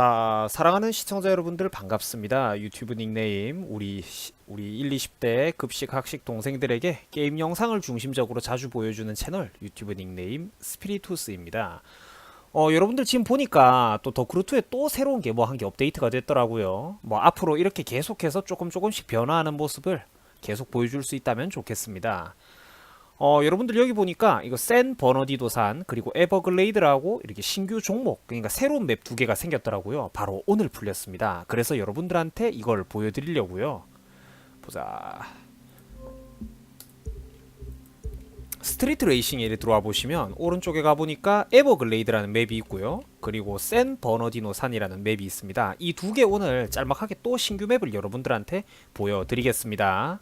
자, 사랑하는 시청자 여러분들 반갑습니다. 유튜브 닉네임 우리 시- 우리 1, 20대 급식 학식 동생들에게 게임 영상을 중심적으로 자주 보여주는 채널 유튜브 닉네임 스피리투스입니다. 어, 여러분들 지금 보니까 또 더크루트에 또 새로운 게 뭐 한 게 업데이트가 됐더라고요. 뭐 앞으로 이렇게 계속해서 조금 조금씩 변화하는 모습을 계속 보여줄 수 있다면 좋겠습니다. 어, 여러분들 여기 보니까 이거 센 버너디도 산 그리고 에버글레이드라고 이렇게 신규 종목 그러니까 새로운 맵 두 개가 생겼더라고요. 바로 오늘 풀렸습니다. 그래서 여러분들한테 이걸 보여드리려고요. 보자. 스트리트 레이싱에 들어와 보시면 오른쪽에 가 보니까 에버글레이드라는 맵이 있고요. 그리고 센 버너디노 산이라는 맵이 있습니다. 이 두 개 오늘 짤막하게 또 신규 맵을 여러분들한테 보여드리겠습니다.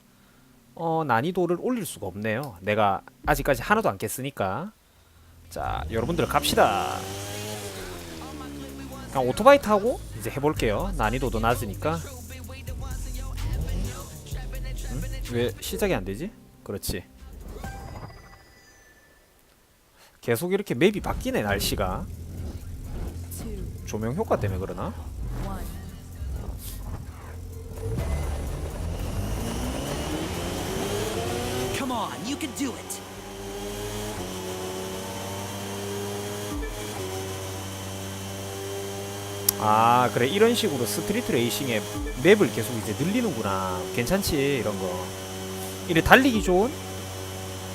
어, 난이도를 올릴 수가 없네요. 내가 아직까지 하나도 안 깼으니까. 자, 여러분들 갑시다. 그냥 오토바이 타고 이제 해볼게요. 난이도도 낮으니까. 응? 왜 시작이 안 되지? 그렇지. 계속 이렇게 맵이 바뀌네 날씨가. 조명 효과 때문에 그러나? On, you can do it. 아 그래. 이런 식으로 스트리트 레이싱의 맵을 계속 이제 늘리는구나. 괜찮지 이런 거. 이래 달리기 좋은?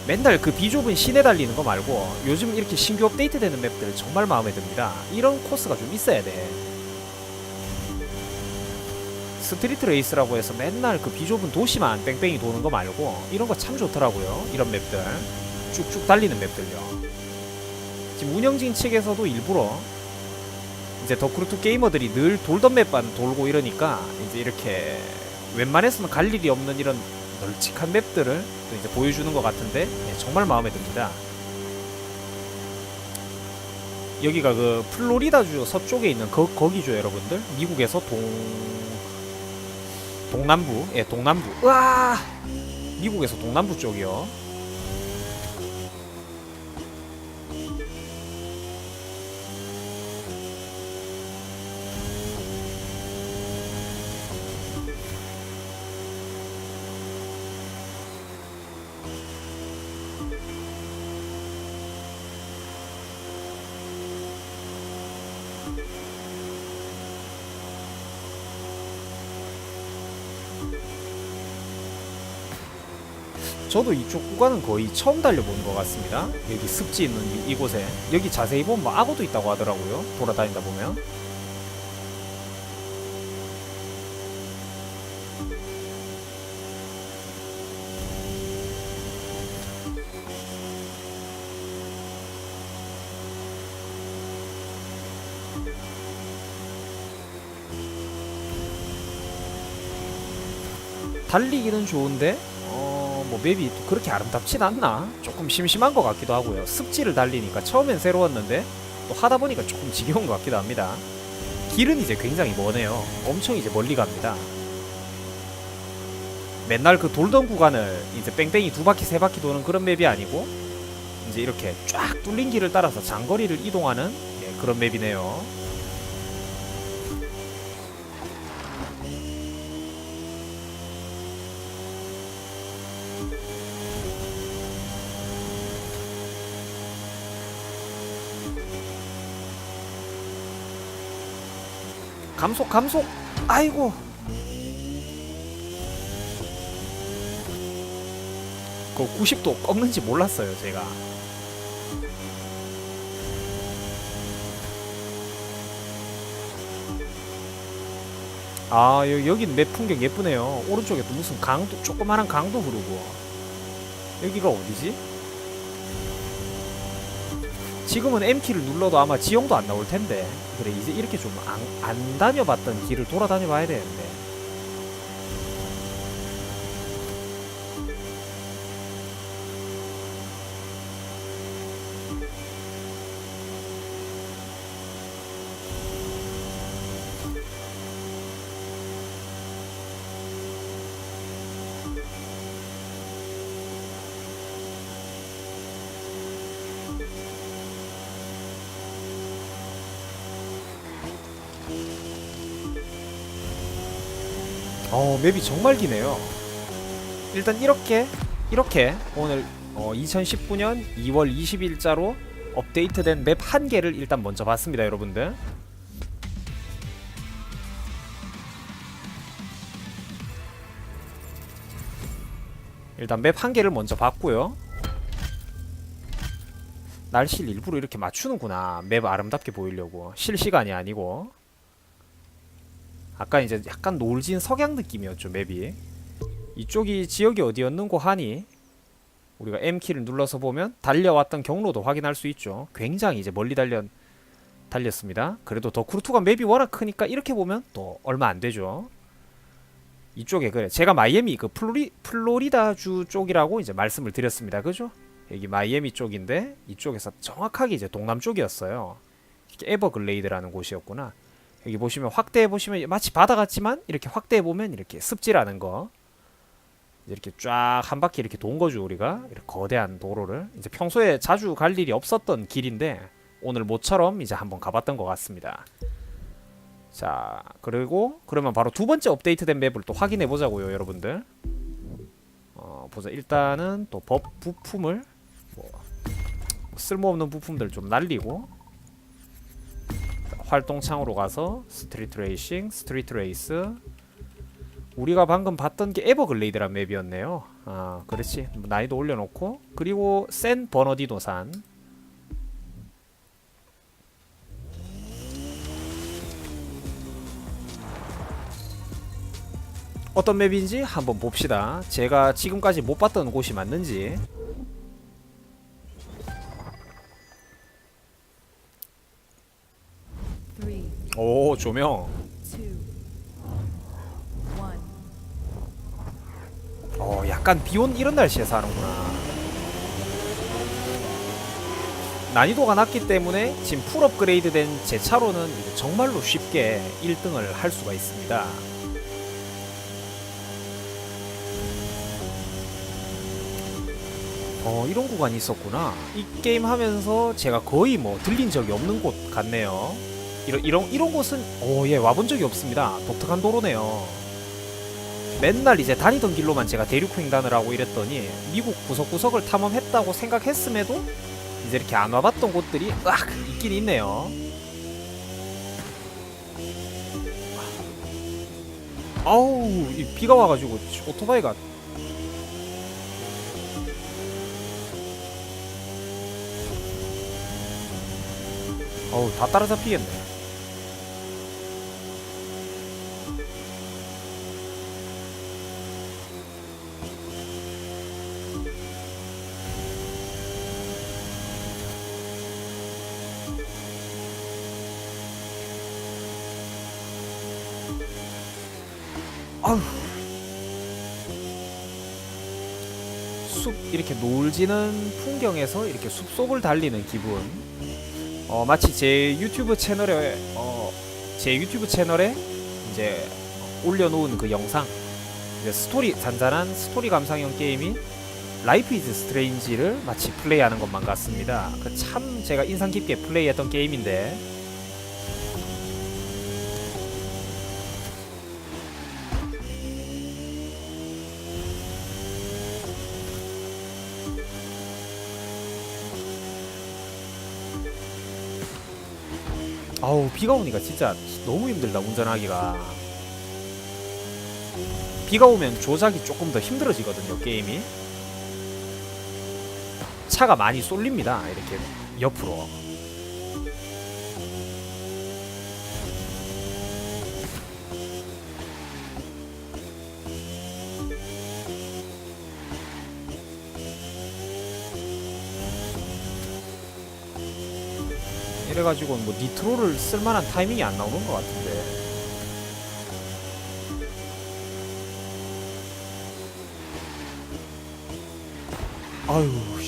맨날 그 비좁은 시내 달리는 거 말고 요즘 이렇게 신규 업데이트 되는 맵들 정말 마음에 듭니다. 이런 코스가 좀 있어야 돼 스트리트 레이스라고 해서 맨날 그 비좁은 도시만 뺑뺑이 도는 거 말고 이런 거 참 좋더라고요 이런 맵들. 쭉쭉 달리는 맵들요. 지금 운영진 측에서도 일부러 이제 더크루트 게이머들이 늘 돌던 맵만 돌고 이러니까 이제 이렇게 웬만해서는 갈 일이 없는 이런 널찍한 맵들을 또 이제 보여주는 것 같은데 네, 정말 마음에 듭니다. 여기가 그 플로리다주 서쪽에 있는 거, 거기죠 여러분들? 미국에서 동 동남부 예 동남부. 으아 미국에서 동남부 쪽이요 저도 이쪽 구간은 거의 처음 달려보는 것 같습니다. 여기 습지 있는 이, 이곳에 여기 자세히 보면 뭐 악어도 있다고 하더라고요. 돌아다니다 보면. 달리기는 좋은데 어, 뭐 맵이 또 그렇게 아름답진 않나? 조금 심심한 것 같기도 하고요. 습지를 달리니까 처음엔 새로웠는데 또 하다 보니까 조금 지겨운 것 같기도 합니다. 길은 이제 굉장히 머네요. 엄청 이제 멀리 갑니다. 맨날 그 돌던 구간을 이제 뺑뺑이 두 바퀴 세 바퀴 도는 그런 맵이 아니고 이제 이렇게 쫙 뚫린 길을 따라서 장거리를 이동하는 예, 그런 맵이네요. 감속 감속. 아이고. 그 90도 꺾는지 몰랐어요 제가. 아 여, 여긴 맵 풍경 예쁘네요. 오른쪽에 또 무슨 강도 조그마한 강도 흐르고. 여기가 어디지? 지금은 M키를 눌러도 아마 지형도 안 나올 텐데 그래 이제 이렇게 좀 안 안 다녀봤던 길을 돌아다녀 봐야 되는데 어 맵이 정말 기네요. 일단 이렇게 이렇게 오늘 어, 2019년 2월 20일자로 업데이트된 맵 한 개를 일단 먼저 봤습니다 여러분들. 일단 맵 한 개를 먼저 봤고요. 날씨를 일부러 이렇게 맞추는구나. 맵 아름답게 보이려고. 실시간이 아니고 아까 이제 약간 노을진 석양 느낌이었죠 맵이. 이쪽이 지역이 어디였는고 하니 우리가 M키를 눌러서 보면 달려왔던 경로도 확인할 수 있죠. 굉장히 이제 멀리 달려 달렸습니다. 그래도 더 쿠르투가 맵이 워낙 크니까 이렇게 보면 또 얼마 안 되죠. 이쪽에 그래 제가 마이애미 그 플로리 플로리다주 쪽이라고 이제 말씀을 드렸습니다. 그죠? 여기 마이애미 쪽인데 이쪽에서 정확하게 이제 동남쪽이었어요. 에버글레이드라는 곳이었구나 여기 보시면 확대해 보시면 마치 바다 같지만 이렇게 확대해 보면 이렇게 습지라는 거. 이렇게 쫙 한 바퀴 이렇게 돈 거죠 우리가. 이렇게 거대한 도로를. 이제 평소에 자주 갈 일이 없었던 길인데 오늘 모처럼 이제 한번 가봤던 것 같습니다. 자 그리고 그러면 바로 두 번째 업데이트된 맵을 또 확인해 보자고요 여러분들. 어 보자. 일단은 또 법 부품을 뭐 쓸모없는 부품들 좀 날리고 활동창으로 가서 스트리트 레이싱, 스트리트 레이스. 우리가 방금 봤던 게 에버글레이드란 맵이었네요. 아, 그렇지. 난이도 올려놓고 그리고 센 버너디노 산. 어떤 맵인지 한번 봅시다. 제가 지금까지 못 봤던 곳이 맞는지. 오, 조명. 어, 약간 비온 이런 날씨에서 하는구나. 난이도가 낮기 때문에 지금 풀 업그레이드 된 제 차로는 정말로 쉽게 1등을 할 수가 있습니다. 어, 이런 구간이 있었구나. 이 게임 하면서 제가 거의 뭐 들린 적이 없는 곳 같네요. 이런, 이런, 이런 곳은, 오, 예, 와본 적이 없습니다. 독특한 도로네요. 맨날 이제 다니던 길로만 제가 대륙 횡단을 하고 이랬더니 미국 구석구석을 탐험했다고 생각했음에도 이제 이렇게 안 와봤던 곳들이 으악 있긴 있네요. 아우 이 비가 와가지고 오토바이가 어우 다 따라잡히겠네. 아휴. 숲 이렇게 노을 지는 풍경에서 이렇게 숲속을 달리는 기분. 어, 마치 제 유튜브 채널에 어, 제 유튜브 채널에 이제 올려놓은 그 영상 이제 스토리 잔잔한 스토리 감상형 게임인 라이프 이즈 스트레인지를 마치 플레이하는 것만 같습니다. 그 참 제가 인상 깊게 플레이했던 게임인데 아우 비가 오니까 진짜 너무 힘들다 운전하기가. 비가 오면 조작이 조금 더 힘들어지거든요 게임이. 차가 많이 쏠립니다 이렇게 옆으로 이래가지고 뭐 니트로를 쓸만한 타이밍이 안 나오는 것 같은데. 아유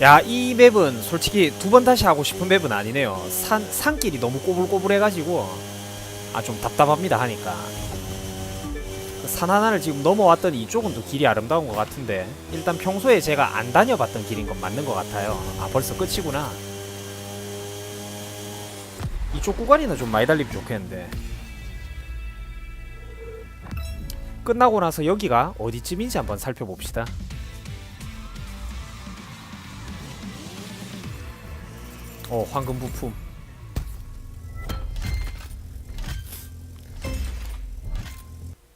야, 이 맵은 솔직히 두 번 다시 하고 싶은 맵은 아니네요. 산 산길이 너무 꼬불꼬불해가지고 아 좀 답답합니다 하니까. 그 산 하나를 지금 넘어왔더니 이쪽은 또 길이 아름다운 것 같은데 일단 평소에 제가 안 다녀봤던 길인 건 맞는 것 같아요. 아 벌써 끝이구나. 이쪽 구간이나 좀 많이 달리면 좋겠는데. 끝나고 나서 여기가 어디쯤인지 한번 살펴봅시다. 어 황금 부품.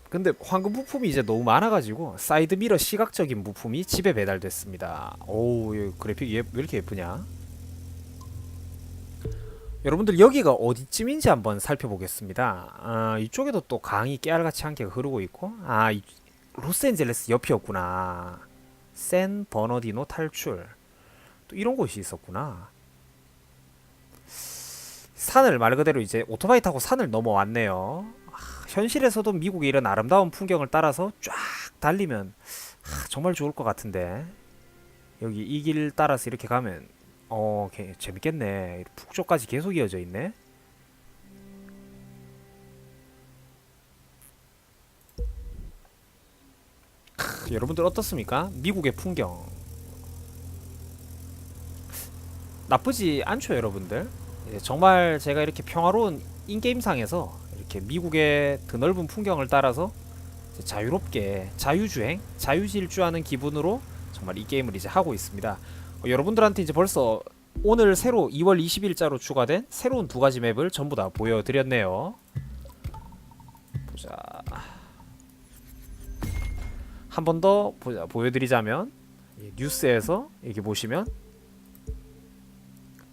근데 황금 부품이 이제 너무 많아가지고 사이드 미러 시각적인 부품이 집에 배달됐습니다. 오우 이 그래픽 예, 왜 이렇게 예쁘냐? 여러분들 여기가 어디쯤인지 한번 살펴보겠습니다. 아, 이쪽에도 또 강이 깨알같이 한 개가 흐르고 있고 아 이, 로스앤젤레스 옆이었구나. 샌 버너디노 탈출. 또 이런 곳이 있었구나 산을 말 그대로 이제 오토바이 타고 산을 넘어왔네요. 아, 현실에서도 미국의 이런 아름다운 풍경을 따라서 쫙 달리면 아, 정말 좋을 것 같은데 여기 이 길 따라서 이렇게 가면 어 개- 재밌겠네. 북쪽까지 계속 이어져 있네. 크, 여러분들 어떻습니까? 미국의 풍경 나쁘지 않죠, 여러분들. 예, 정말 제가 이렇게 평화로운 인게임상에서 이렇게 미국의 드넓은 풍경을 따라서 자유롭게 자유주행, 자유질주하는 기분으로 정말 이 게임을 이제 하고 있습니다. 어, 여러분들한테 이제 벌써 오늘 새로 2월 20일자로 추가된 새로운 두 가지 맵을 전부 다 보여드렸네요. 보자. 한 번 더 보여드리자면 예, 뉴스에서 여기 보시면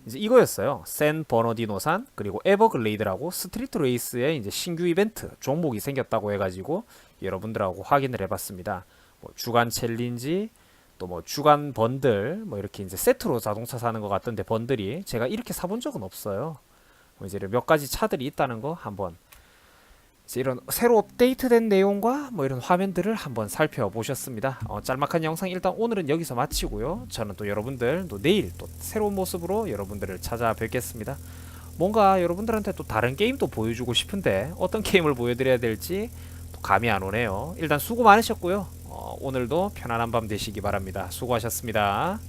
이제 이거였어요. 샌 버너디노산 그리고 에버글레이드라고 스트리트 레이스의 이제 신규 이벤트 종목이 생겼다고 해가지고 여러분들하고 확인을 해봤습니다. 뭐 주간 챌린지 또 뭐 주간 번들 뭐 이렇게 이제 세트로 자동차 사는 것 같던데 번들이 제가 이렇게 사본 적은 없어요. 뭐 이제 몇 가지 차들이 있다는 거 한번 이런 새로 업데이트된 내용과 뭐 이런 화면들을 한번 살펴보셨습니다. 어, 짤막한 영상 일단 오늘은 여기서 마치고요. 저는 또 여러분들 또 내일 또 새로운 모습으로 여러분들을 찾아뵙겠습니다. 뭔가 여러분들한테 또 다른 게임도 보여주고 싶은데 어떤 게임을 보여드려야 될지 또 감이 안 오네요. 일단 수고 많으셨고요. 어, 오늘도 편안한 밤 되시기 바랍니다. 수고하셨습니다.